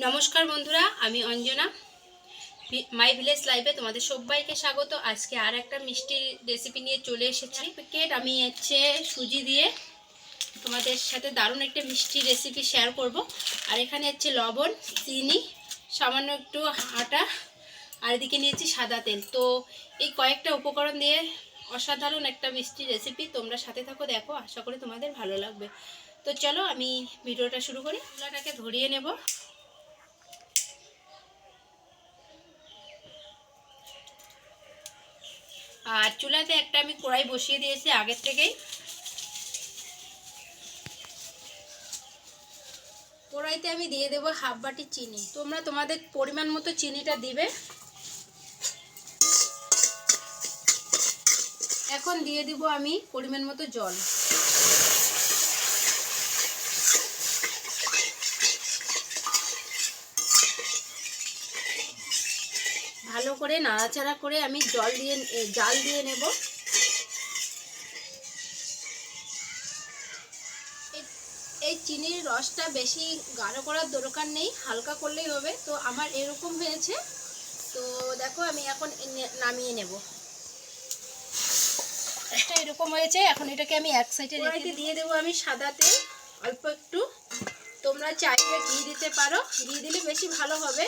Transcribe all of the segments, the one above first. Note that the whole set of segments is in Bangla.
নমস্কার বন্ধুরা আমি অঞ্জনা। ভি- মাই ভিলেজ লাইভে তোমাদের সবাইকে স্বাগত। আজকে আর একটা মিষ্টি রেসিপি নিয়ে চলে এসেছি। প্যাকেট আমি হচ্ছে সুজি দিয়ে তোমাদের সাথে দারুণ একটা মিষ্টি রেসিপি শেয়ার করব। আর এখানে হচ্ছে লবণ চিনি সামান্য একটু আটা আর এদিকে নিয়েছি সাদা তেল। তো এই কয়েকটা উপকরণ দিয়ে অসাধারণ একটা মিষ্টি রেসিপি তোমরা সাথে থাকো দেখো আশা করি তোমাদের ভালো লাগবে। তো চলো আমি ভিডিওটা শুরু করি। চুলাটাকে ধরিয়ে নেব। আর চুলাতে একটা আমি কড়াই বসিয়ে দিয়েছি আগের থেকেই। কড়াইতে আমি দিয়ে দেবো হাফ বাটি চিনি। তোমরা তোমাদের পরিমাণ মতো চিনিটা দিবে। এখন দিয়ে দিব আমি পরিমাণ মতো জল ভালো করে নাড়াচাড়া করে আমি জল দিয়ে জাল দিয়ে নেব। এই- চিনির রসটা বেশি গাঢ় করার দরকার নেই হালকা করলেই হবে। তো আমার এরকম হয়েছে। তো দেখো আমি এখন নামিয়ে নেব। এটা এরকম হয়েছে এখন এটাকে আমি এক সাইডে রেখে দিয়ে দেবো আমি সাদা তেল অল্প একটু। তোমরা চাইলে ঘি দিতে পারো। ঘি দিলে বেশি ভালো হবে।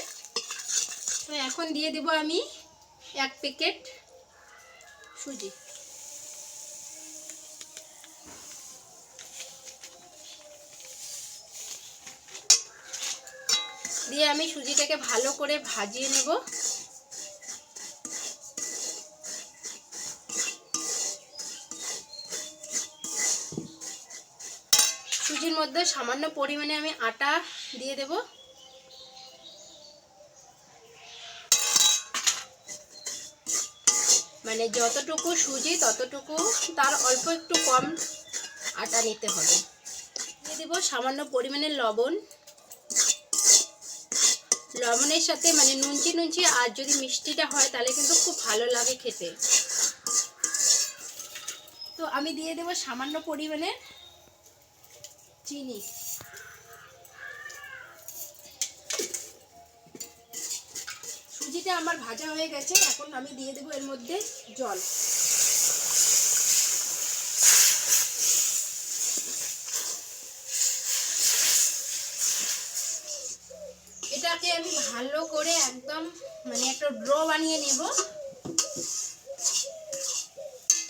তো এখন দিয়ে দেব আমি এক প্যাকেট সুজি। দিয়ে আমি সুজিটাকে ভালো করে ভাজিয়ে নেব। সুজির মধ্যে সামান্য পরিমাণে আমি আটা দিয়ে দেবো। মানে যতটুকু সুজি, ততটুকু তার অল্প একটু কম আটা নিতে হবে। দিয়ে দেবো সামান্য পরিমাণে লবণ। লবণের সাথে মানে নুনচি নুনচি আর যদি মিষ্টিটা হয় তাহলে কিন্তু খুব ভালো লাগে খেতে। তো আমি দিয়ে দেবো সামান্য পরিমাণে চিনি। সুজিটা আমার ভাজা হয়ে গেছে, এখন আমি দিয়ে দেবো এর মধ্যে জল। এটাকে আমি ভালো করে একদম মানে একটা ড্র বানিয়ে নেব।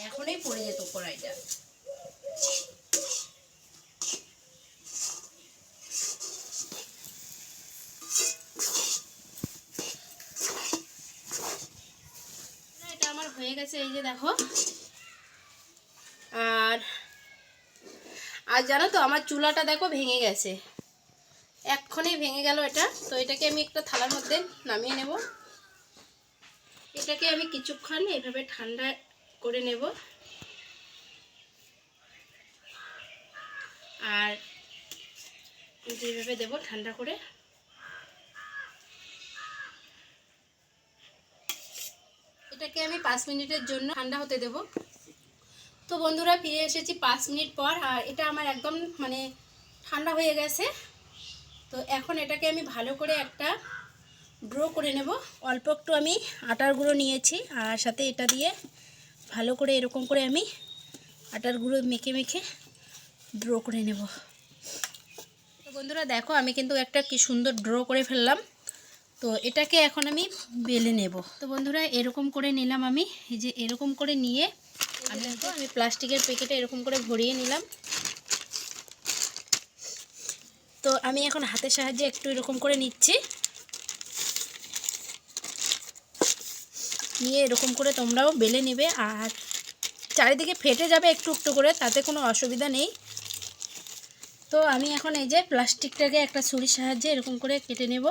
এখনই পড়ে যেত কড়াইটা এটা আমার হয়ে গেছে, এই যে দেখো। আর আর জানো তো, আমার চুলাটা দেখো ভেঙে গেছে। এক্ষণে ভেঙে গেল এটা। তো এটাকে আমি একটা থালার মধ্যে নামিয়ে নেব। এটাকে আমি কিছুক্ষণ এভাবে ঠান্ডা করে নেব। আর যেভাবে দেব ঠান্ডা করে। এটাকে আমি পাঁচ মিনিটের জন্য ঠান্ডা হতে দেব। তো বন্ধুরা, ফিরে এসেছি পাঁচ মিনিট পর, আর এটা আমার একদম মানে ঠান্ডা হয়ে গেছে। তো এখন এটাকে আমি ভালো করে একটা ড্রো করে নেব। অল্প একটু আমি আটার গুঁড়ো নিয়েছি, আর সাথে এটা দিয়ে ভালো করে এরকম করে আমি আটার গুঁড়ো মেখে মেখে ড্রো করে নেব। তো বন্ধুরা, দেখো আমি কিন্তু একটা কি সুন্দর ড্রো করে ফেললাম। তো এটাকে এখন আমি বেলে নেব। তো বন্ধুরা, এরকম করে নিলাম আমি। এই যে এরকম করে নিয়ে আমি আমি প্লাস্টিকের প্যাকেটে এরকম করে ভরিয়ে নিলাম। তো আমি এখন হাতের সাহায্যে একটু এরকম করে নিচ্ছি। নিয়ে এরকম করে তোমরাও বেলে নেবে। আর চারিদিকে ফেটে যাবে একটু একটু করে, তাতে কোনো অসুবিধা নেই। তো আমি এখন এই যে প্লাস্টিকটাকে একটা ছুরির সাহায্যে এরকম করে কেটে নেব।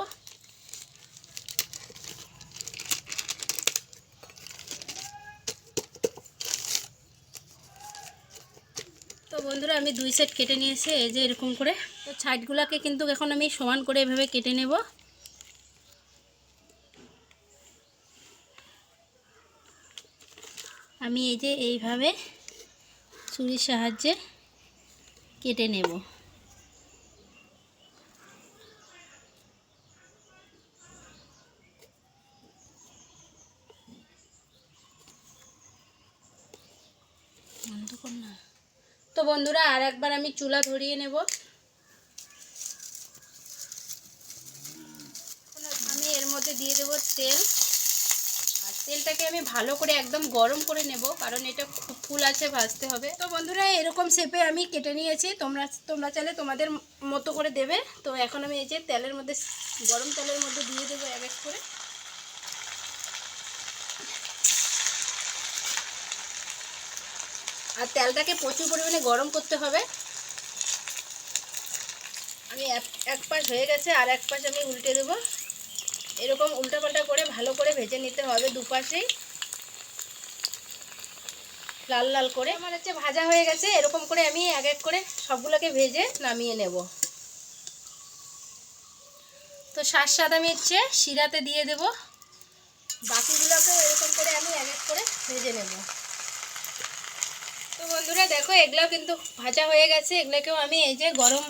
তো বন্ধুরা, আমি দুই সেট কেটে নিয়েছি, এই যে এরকম করে। তো সাইডগুলোকে কিন্তু এখন আমি সমান করে এভাবে কেটে নেব। আমি এই যে এইভাবে চুরির সাহায্যে কেটে নেব। তো বন্ধুরা, আর একবার আমি চুলা ধরিয়ে নেব। আমি এর মধ্যে দিয়ে দেবো তেল। আর তেলটাকে আমি ভালো করে একদম গরম করে নেব, কারণ এটা খুব ফুল আছে, ভাজতে হবে। তো বন্ধুরা, এরকম শেপে আমি কেটে নিয়েছি। তোমরা তোমরা চাইলে তোমাদের মতো করে দেবে। তো এখন আমি এই যে তেলের মধ্যে, গরম তেলের মধ্যে দিয়ে দেবো এক এক করে। আর তেলটাকে প্রচুর পরিমাণে গরম করতে হবে। আমি এক- পাশ হয়ে গেছে, আর এক পাশ আমি উল্টে দেবো। এরকম উল্টাপাল্টা করে ভালো করে ভেজে নিতে হবে দুপাশেই। লাল লাল করে। আমার হচ্ছে ভাজা হয়ে গেছে, এরকম করে আমি এক এক করে সবগুলোকে ভেজে নামিয়ে নেব। তো সার স্বাদ আমি হচ্ছে শিরাতে দিয়ে দেব। বাকিগুলোকে এরকম করে আমি এক এক করে ভেজে নেব। বন্ধুরা, দেখো এগুলোও কিন্তু ভাজা হয়ে গেছে। এগুলোকেও আমি এই যে গরম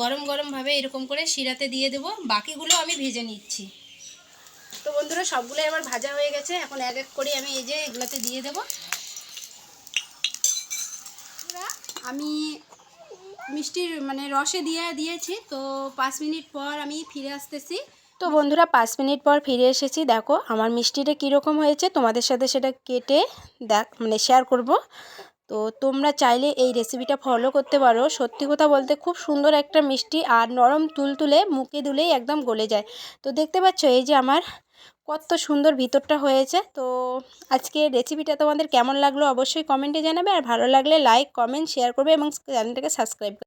গরম গরমভাবে এরকম করে শিরাতে দিয়ে দেব। বাকিগুলো আমি ভেজে নিচ্ছি। তো বন্ধুরা, সবগুলোই আমার ভাজা হয়ে গেছে। এখন এক এক করে আমি এই যে এগুলোতে দিয়ে দেব। আমি মিষ্টির মানে রসে দিয়ে দিয়েছি। তো পাঁচ মিনিট পর আমি ফিরে আসতেছি। তো বন্ধুরা, পাঁচ মিনিট পর ফিরে এসেছি। দেখো, আমার মিষ্টিটা কীরকম হয়েছে, তোমাদের সাথে সেটা কেটে দেখ মানে শেয়ার করব। তো তোমরা চাইলে এই রেসিপিটা ফলো করতে পারো। সত্যি কথা বলতে খুব সুন্দর একটা মিষ্টি আর নরম তুলতুলে, মুখে দিলেই একদম গলে যায়। তো দেখতে পাচ্ছ, এই যে আমার কত সুন্দর ভিতরটা হয়েছে। তো আজকে রেসিপিটা তোমাদের কেমন লাগল অবশ্যই কমেন্টে জানাবে। আর ভালো লাগলে লাইক কমেন্ট শেয়ার করবে এবং চ্যানেলটাকে সাবস্ক্রাইব